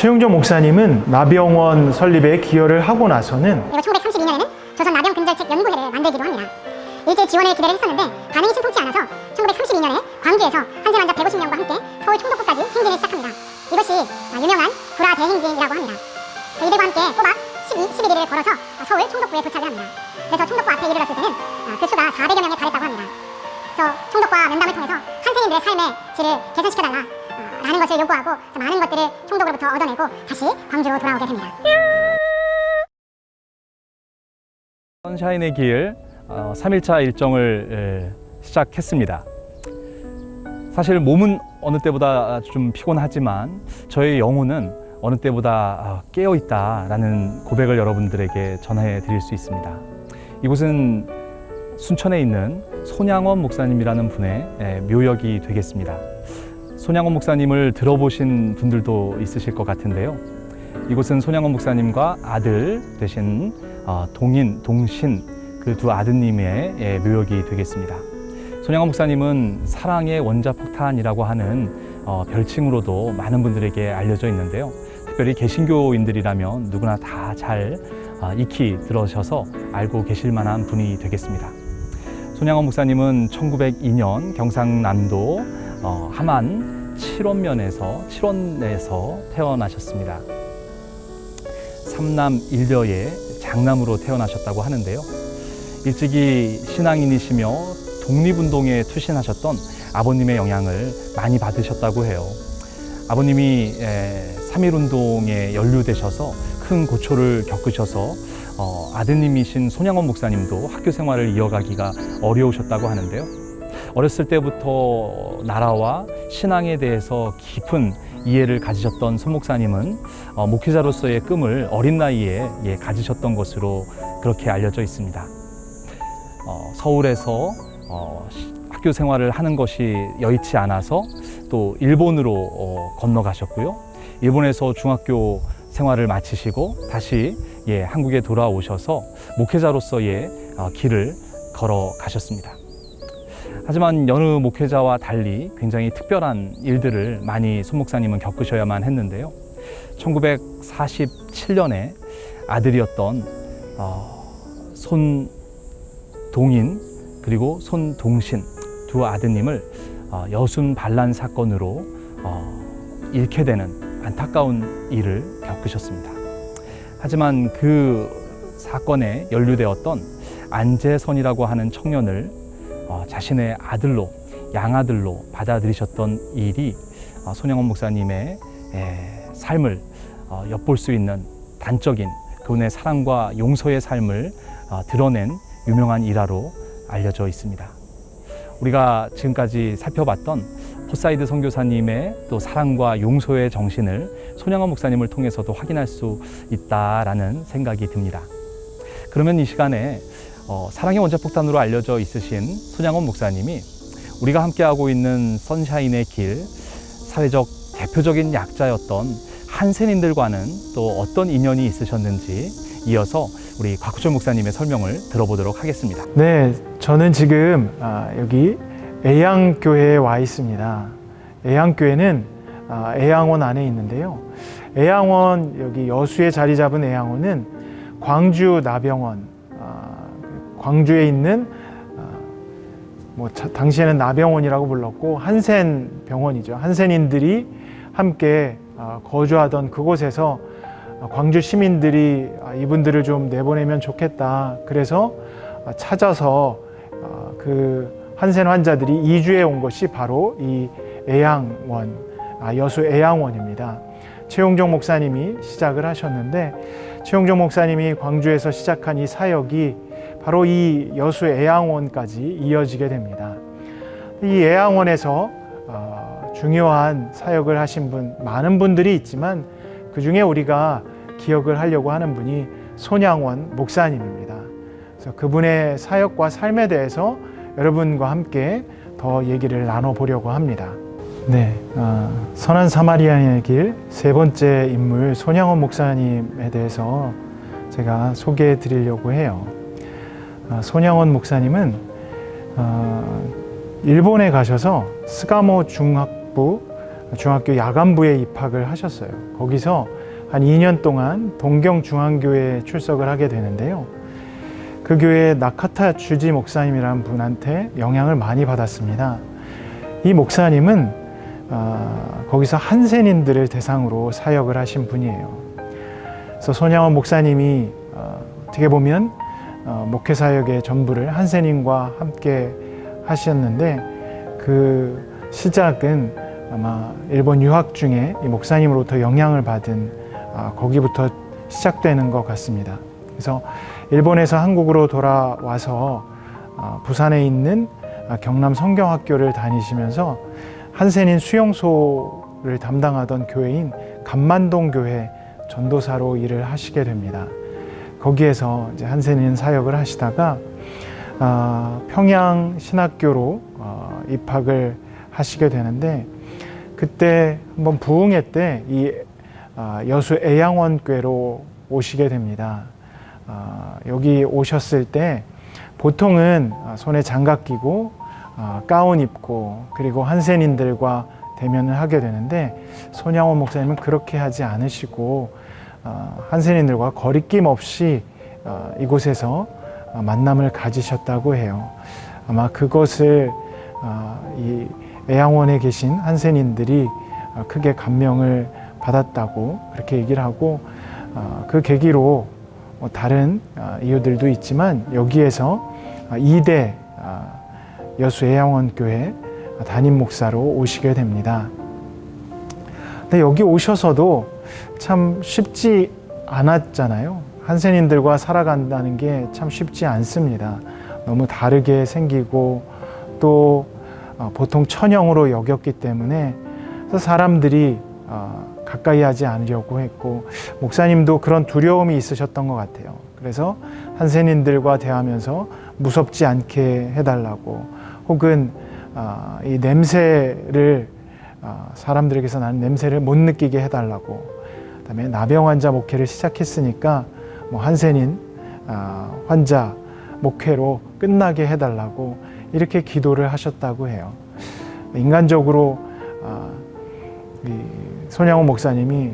최용정 목사님은 나병원 설립에 기여를 하고 나서는 그리고 1932년에는 조선 나병 근절책 연구회를 만들기도 합니다. 일제 지원을 기대를 했었는데 반응이 신통치 않아서 1932년에 광주에서 한세 환자 150명과 함께 서울 총독부까지 행진을 시작합니다. 이것이 아, 유명한 구라 대행진이라고 합니다. 자, 이들과 함께 꼬박 12, 11일을 걸어서 아, 서울 총독부에 도착을 합니다. 그래서 총독부 앞에 이르렀을 때는 아, 그 수가 400여 명에 달했다고 합니다. 그래서 총독과 면담을 통해서 한센인들의 삶의 질을 개선시켜달라 아, 라는 것을 요구하고 많은 것들을 총독으로부터 얻어내고 다시 광주로 돌아오게 됩니다. 선샤인의 길 어, 3일차 일정을 에, 시작했습니다. 사실 몸은 어느 때보다 좀 피곤하지만 저의 영혼은 어느 때보다 아, 깨어 있다라는 고백을 여러분들에게 전해 드릴 수 있습니다. 이곳은 순천에 있는 손양원 목사님이라는 분의 에, 묘역이 되겠습니다. 손양원 목사님을 들어보신 분들도 있으실 것 같은데요. 이곳은 손양원 목사님과 아들 되신 어, 동인, 동신 그 두 아드님의 예, 묘역이 되겠습니다. 손양원 목사님은 사랑의 원자폭탄이라고 하는 어, 별칭으로도 많은 분들에게 알려져 있는데요. 특별히 개신교인들이라면 누구나 다 잘 익히 들으셔서 알고 계실 만한 분이 되겠습니다. 손양원 목사님은 1902년 경상남도 어, 함안 칠원면에서 칠원에서 태어나셨습니다. 삼남 일녀의 장남으로 태어나셨다고 하는데요. 일찍이 신앙인이시며 독립운동에 투신하셨던 아버님의 영향을 많이 받으셨다고 해요. 아버님이 3.1운동에 연루되셔서 큰 고초를 겪으셔서 어, 아드님이신 손양원 목사님도 학교 생활을 이어가기가 어려우셨다고 하는데요. 어렸을 때부터 나라와 신앙에 대해서 깊은 이해를 가지셨던 손 목사님은 어, 목회자로서의 꿈을 어린 나이에 예, 가지셨던 것으로 그렇게 알려져 있습니다. 어, 서울에서 어, 시- 학교 생활을 하는 것이 여의치 않아서 또 일본으로 어, 건너가셨고요. 일본에서 중학교 생활을 마치시고 다시 예, 한국에 돌아오셔서 목회자로서의 어, 길을 걸어 가셨습니다. 하지만 여느 목회자와 달리 굉장히 특별한 일들을 많이 손 목사님은 겪으셔야만 했는데요. 1947년에 아들이었던 어, 손동인 그리고 손동신 두 아드님을 어, 여순 반란 사건으로 어, 잃게 되는 안타까운 일을 겪으셨습니다. 하지만 그 사건에 연루되었던 안재선이라고 하는 청년을 어, 자신의 아들로 양아들로 받아들이셨던 일이 어, 손영원 목사님의 에, 삶을 어, 엿볼 수 있는 단적인 그분의 사랑과 용서의 삶을 어, 드러낸 유명한 일화로 알려져 있습니다. 우리가 지금까지 살펴봤던 포사이드 선교사님의 또 사랑과 용서의 정신을 손영원 목사님을 통해서도 확인할 수 있다라는 생각이 듭니다. 그러면 이 시간에 어, 사랑의 원자폭탄으로 알려져 있으신 손양원 목사님이 우리가 함께하고 있는 선샤인의 길 사회적 대표적인 약자였던 한센인들과는 또 어떤 인연이 있으셨는지 이어서 우리 곽구철 목사님의 설명을 들어보도록 하겠습니다. 네, 저는 지금 아, 여기 애양교회에 와 있습니다. 애양교회는 아, 애양원 안에 있는데요. 애양원 여기 여수에 자리 잡은 애양원은 광주 나병원 아, 광주에 있는 아, 뭐 자- 당시에는 나병원이라고 불렀고 한센 병원이죠. 한센인들이 함께 아, 거주하던 그곳에서 아, 광주 시민들이 아, 이분들을 좀 내보내면 좋겠다. 그래서 아, 찾아서 아, 그 한센 환자들이 이주해 온 것이 바로 이 애양원, 아, 여수 애양원입니다. 최용정 목사님이 시작을 하셨는데 최용정 목사님이 광주에서 시작한 이 사역이 바로 이 여수 애양원까지 이어지게 됩니다. 이 애양원에서 어, 중요한 사역을 하신 분 많은 분들이 있지만 그 중에 우리가 기억을 하려고 하는 분이 손양원 목사님입니다. 그래서 그분의 사역과 삶에 대해서 여러분과 함께 더 얘기를 나눠보려고 합니다. 네, 어, 선한 사마리아의 길 세 번째 인물 손양원 목사님에 대해서 제가 소개해 드리려고 해요. 어, 손양원 목사님은 어, 일본에 가셔서 스가모 중학부 중학교 야간부에 입학을 하셨어요. 거기서 한 2년 동안 동경 중앙교회에 출석을 하게 되는데요. 그 교회 나카타 주지 목사님이라는 분한테 영향을 많이 받았습니다. 이 목사님은 아, 거기서 한센인들을 대상으로 사역을 하신 분이에요. 그래서 손양원 목사님이 어, 어떻게 보면 어, 목회 사역의 전부를 한센인과 함께 하셨는데 그 시작은 아마 일본 유학 중에 이 목사님으로부터 영향을 받은 아, 거기부터 시작되는 것 같습니다. 그래서 일본에서 한국으로 돌아와서 아, 부산에 있는 아, 경남 성경학교를 다니시면서 한센인 수용소를 담당하던 교회인 감만동 교회 전도사로 일을 하시게 됩니다. 거기에서 이제 한센인 사역을 하시다가 아, 평양 신학교로 어, 입학을 하시게 되는데 그때 한번 부흥회 때이 아, 여수 애양원교회로 오시게 됩니다. 아, 여기 오셨을 때 보통은 아, 손에 장갑 끼고 아, 가운 입고 그리고 한센인들과 대면을 하게 되는데 손양원 목사님은 그렇게 하지 않으시고 아, 한센인들과 거리낌 없이 아, 이곳에서 아, 만남을 가지셨다고 해요. 아마 그것을 아, 이 애양원에 계신 한센인들이 아, 크게 감명을 받았다고 그렇게 얘기를 하고 아, 그 계기로 뭐 다른 아, 이유들도 있지만 여기에서 아, 2대 여수 애양원 교회 담임 목사로 오시게 됩니다. 근데 여기 오셔서도 참 쉽지 않았잖아요. 한센인들과 살아간다는 게 참 쉽지 않습니다. 너무 다르게 생기고 또 어, 보통 천형으로 여겼기 때문에 사람들이 어, 가까이 하지 않으려고 했고 목사님도 그런 두려움이 있으셨던 것 같아요. 그래서 한센인들과 대하면서 무섭지 않게 해달라고 혹은 아, 이 냄새를 아, 사람들에게서 나는 냄새를 못 느끼게 해달라고 그다음에 나병 환자 목회를 시작했으니까 뭐 한센인 아, 환자 목회로 끝나게 해달라고 이렇게 기도를 하셨다고 해요. 인간적으로 아, 이 손양호 목사님이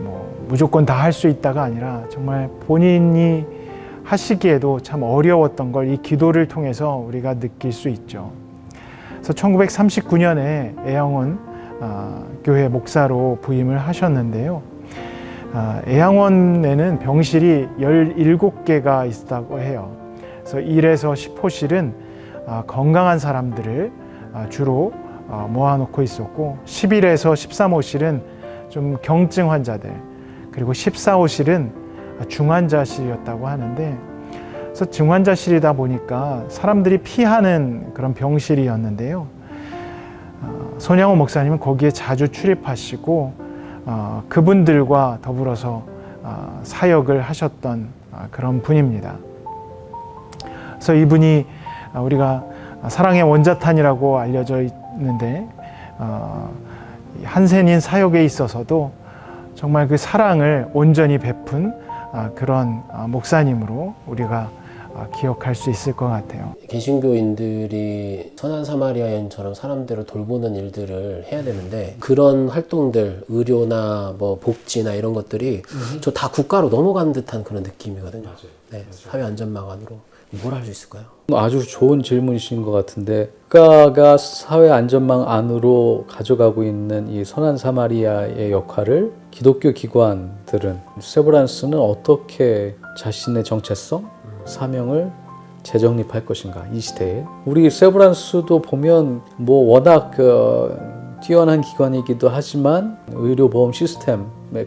뭐 무조건 다 할 수 있다가 아니라 정말 본인이 하시기에도 참 어려웠던 걸 이 기도를 통해서 우리가 느낄 수 있죠. 그래서 1939년에 애양원 아, 교회 목사로 부임을 하셨는데요. 아, 애양원에는 병실이 17개가 있다고 해요. 그래서 1에서 10호실은 아, 건강한 사람들을 아, 주로 아, 모아놓고 있었고 11에서 13호실은 좀 경증 환자들 그리고 14호실은 중환자실이었다고 하는데 그래서 중환자실이다 보니까 사람들이 피하는 그런 병실이었는데요. 어, 손양호 목사님은 거기에 자주 출입하시고 어, 그분들과 더불어서 어, 사역을 하셨던 어, 그런 분입니다. 그래서 이분이 어, 우리가 사랑의 원자탄이라고 알려져 있는데 한센인 사역에 있어서도 정말 그 사랑을 온전히 베푼 아, 그런 아, 목사님으로 우리가 아, 기억할 수 있을 것 같아요. 개신교인들이 선한 사마리아인처럼 사람들을 돌보는 일들을 해야 되는데 그런 활동들 의료나 뭐 복지나 이런 것들이 저 다 국가로 넘어가는 듯한 그런 느낌이거든요. 네, 사회 안전망 안으로 뭘 할 수 있을까요? 아주 좋은 질문이신 것 같은데 국가가 사회 안전망 안으로 가져가고 있는 이 선한 사마리아의 역할을 기독교 기관들은 세브란스는 어떻게 자신의 정체성, 사명을 재정립할 것인가 이 시대에. 우리 세브란스도 보면 뭐 워낙 그 뛰어난 기관이기도 하지만 의료보험 시스템에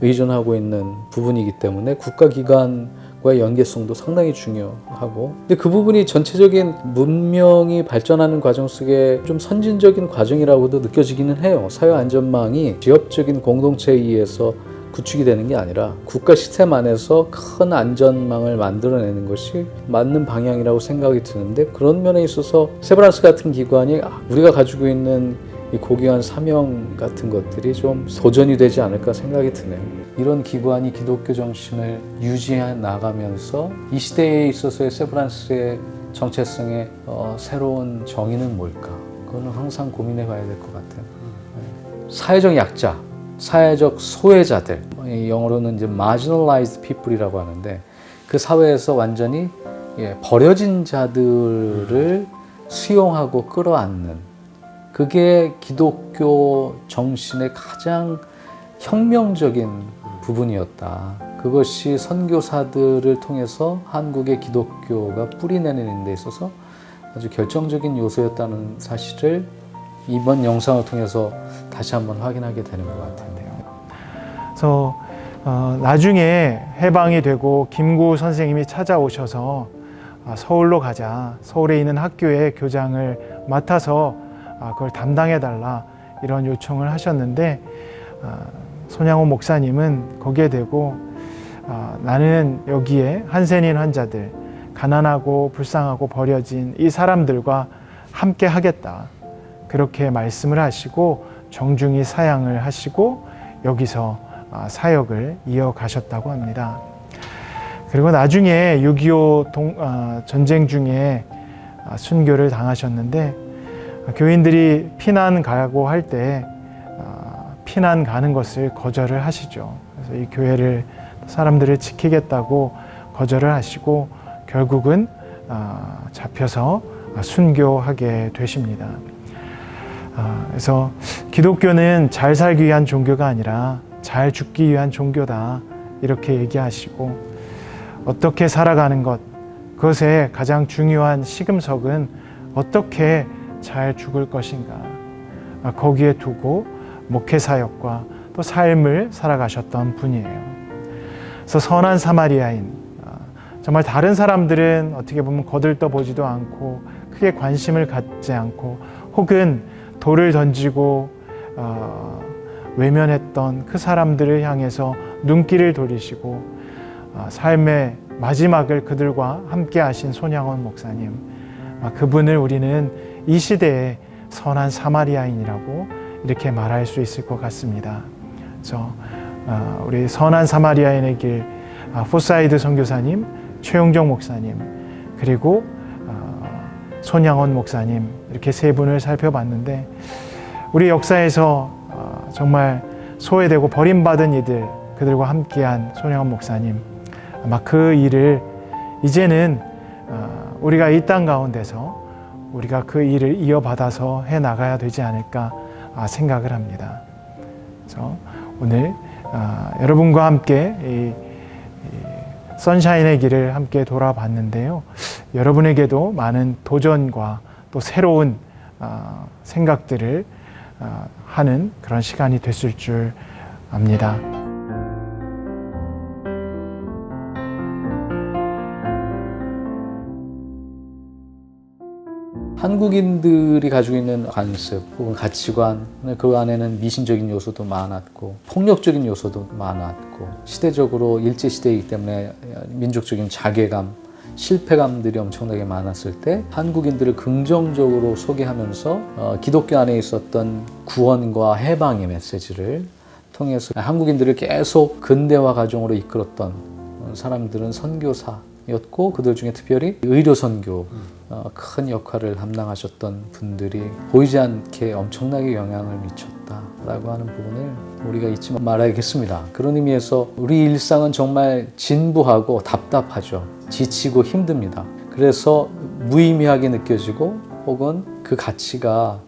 의존하고 있는 부분이기 때문에 국가기관과의 연계성도 상당히 중요하고. 근데 그 부분이 전체적인 문명이 발전하는 과정 속에 좀 선진적인 과정이라고도 느껴지기는 해요. 사회 안전망이 지역적인 공동체에 의해서 구축이 되는 게 아니라 국가 시스템 안에서 큰 안전망을 만들어내는 것이 맞는 방향이라고 생각이 드는데 그런 면에 있어서 세브란스 같은 기관이 아, 우리가 가지고 있는 이 고귀한 사명 같은 것들이 좀 도전이 되지 않을까 생각이 드네요. 이런 기관이 기독교 정신을 유지해 나가면서 이 시대에 있어서의 세브란스의 정체성의 어, 새로운 정의는 뭘까? 그거는 항상 고민해 봐야 될 것 같아요. 사회적 약자, 사회적 소외자들, 이 영어로는 이제 marginalized people이라고 하는데 그 사회에서 완전히 예, 버려진 자들을 수용하고 끌어안는 그게 기독교 정신의 가장 혁명적인 부분이었다. 그것이 선교사들을 통해서 한국의 기독교가 뿌리내리는 데 있어서 아주 결정적인 요소였다는 사실을 이번 영상을 통해서 다시 한번 확인하게 되는 것 같아요. 그래서 어, 나중에 해방이 되고 김구 선생님이 찾아오셔서 아, 서울로 가자. 서울에 있는 학교의 교장을 맡아서 아, 그걸 담당해 달라 이런 요청을 하셨는데 아, 손양호 목사님은 거기에 대고 아, 나는 여기에 한센인 환자들 가난하고 불쌍하고 버려진 이 사람들과 함께 하겠다. 그렇게 말씀을 하시고 정중히 사양을 하시고 여기서 아, 사역을 이어가셨다고 합니다. 그리고 나중에 6.25 동- 아, 전쟁 중에 아, 순교를 당하셨는데 아, 교인들이 피난 가고 할때 아, 피난 가는 것을 거절을 하시죠. 그래서 이 교회를 사람들을 지키겠다고 거절을 하시고 결국은 아, 잡혀서 아, 순교하게 되십니다. 아, 그래서 기독교는 잘 살기 위한 종교가 아니라 잘 죽기 위한 종교다. 이렇게 얘기하시고 어떻게 살아가는 것, 그것의 가장 중요한 시금석은 어떻게 잘 죽을 것인가. 아, 거기에 두고 목회 사역과 또 삶을 살아가셨던 분이에요. 그래서 선한 사마리아인, 아, 정말 다른 사람들은 어떻게 보면 거들떠 보지도 않고 크게 관심을 갖지 않고 혹은 돌을 던지고 어, 외면했던 그 사람들을 향해서 눈길을 돌리시고 어, 삶의 마지막을 그들과 함께 하신 손양원 목사님 아, 그분을 우리는 이 시대의 선한 사마리아인이라고 이렇게 말할 수 있을 것 같습니다. 그래서 어, 우리 선한 사마리아인의 길 아, 포사이드 선교사님, 최용정 목사님 그리고 어, 손양원 목사님 이렇게 세 분을 살펴봤는데 우리 역사에서 어, 정말 소외되고 버림받은 이들 그들과 함께한 손양원 목사님 아마 그 일을 이제는 어, 우리가 이 땅 가운데서 우리가 그 일을 이어받아서 해 나가야 되지 않을까 아, 생각을 합니다. 그래서 오늘 아, 여러분과 함께 이, 이 선샤인의 길을 함께 돌아봤는데요. 여러분에게도 많은 도전과 또 새로운 아, 생각들을 아, 하는 그런 시간이 됐을 줄 압니다. 한국인들이 가지고 있는 관습 혹은 가치관 그 안에는 미신적인 요소도 많았고 폭력적인 요소도 많았고 시대적으로 일제 시대이기 때문에 민족적인 자괴감 실패감들이 엄청나게 많았을 때 한국인들을 긍정적으로 소개하면서 어, 기독교 안에 있었던 구원과 해방의 메시지를 통해서 한국인들을 계속 근대화 가정으로 이끌었던 사람들은 선교사 였고 그들 중에 특별히 의료 선교 어, 큰 역할을 감당하셨던 분들이 보이지 않게 엄청나게 영향을 미쳤다라고 하는 부분을 우리가 잊지 말아야겠습니다. 그런 의미에서 우리 일상은 정말 진부하고 답답하죠. 지치고 힘듭니다. 그래서 무의미하게 느껴지고 혹은 그 가치가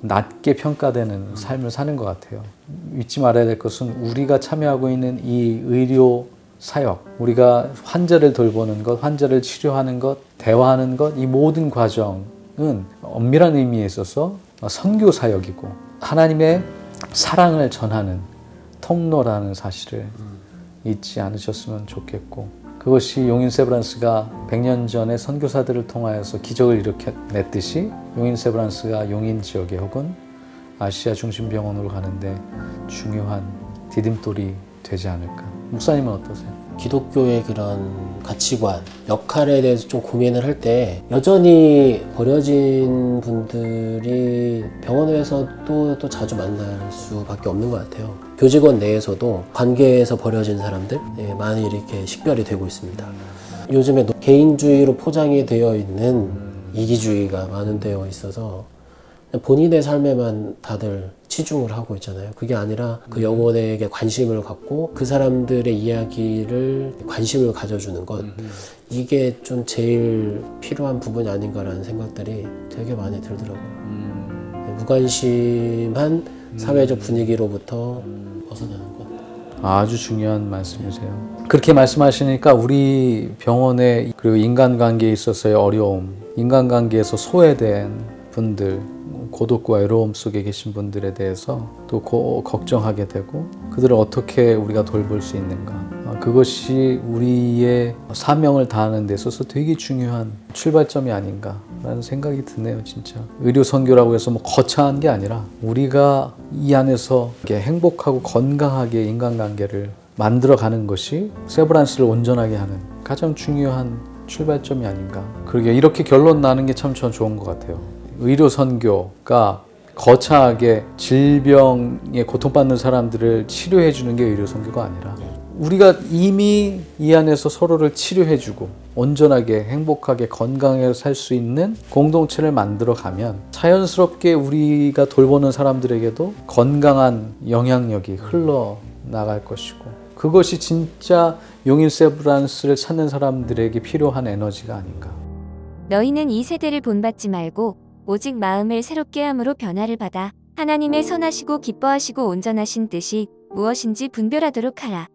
낮게 평가되는 삶을 사는 것 같아요. 잊지 말아야 될 것은 우리가 참여하고 있는 이 의료 사역, 우리가 환자를 돌보는 것, 환자를 치료하는 것, 대화하는 것, 이 모든 과정은 엄밀한 의미에 있어서 선교 사역이고 하나님의 사랑을 전하는 통로라는 사실을 잊지 않으셨으면 좋겠고 그것이 용인 세브란스가 100년 전에 선교사들을 통하여서 기적을 일으켜냈듯이 용인 세브란스가 용인 지역에 혹은 아시아 중심 병원으로 가는데 중요한 디딤돌이 되지 않을까. 목사님은 어떠세요? 기독교의 그런 가치관, 역할에 대해서 좀 고민을 할 때 여전히 버려진 분들이 병원에서도 또 자주 만날 수밖에 없는 것 같아요. 교직원 내에서도 관계에서 버려진 사람들 예, 많이 이렇게 식별이 되고 있습니다. 요즘에 개인주의로 포장이 되어 있는 이기주의가 만연되어 있어서 본인의 삶에만 다들 치중을 하고 있잖아요. 그게 아니라 그 영혼에게 관심을 갖고 그 사람들의 이야기를 관심을 가져주는 것 이게 좀 제일 필요한 부분이 아닌가라는 생각들이 되게 많이 들더라고요. 네, 무관심한 사회적 분위기로부터 벗어나는 것. 아주 중요한 말씀이세요. 그렇게 말씀하시니까 우리 병원의 그리고 인간관계에 있어서의 어려움, 인간관계에서 소외된 분들, 고독과 외로움 속에 계신 분들에 대해서 또 고- 걱정하게 되고 그들을 어떻게 우리가 돌볼 수 있는가. 아, 그것이 우리의 사명을 다하는 데 있어서 되게 중요한 출발점이 아닌가라는 생각이 드네요, 진짜. 의료 선교라고 해서 뭐 거창한 게 아니라 우리가 이 안에서 행복하고 건강하게 인간관계를 만들어가는 것이 세브란스를 온전하게 하는 가장 중요한 출발점이 아닌가. 그러게 이렇게 결론 나는 게 참 전 좋은 것 같아요. 의료 선교가 거창하게 질병에 고통받는 사람들을 치료해 주는 게 의료 선교가 아니라 우리가 이미 이 안에서 서로를 치료해 주고 온전하게 행복하게 건강하게 살 수 있는 공동체를 만들어 가면 자연스럽게 우리가 돌보는 사람들에게도 건강한 영향력이 흘러 나갈 것이고 그것이 진짜 용인 세브란스를 찾는 사람들에게 필요한 에너지가 아닌가. 너희는 이 세대를 본받지 말고 오직 마음을 새롭게 함으로 변화를 받아 하나님의 선하시고 기뻐하시고 온전하신 뜻이 무엇인지 분별하도록 하라.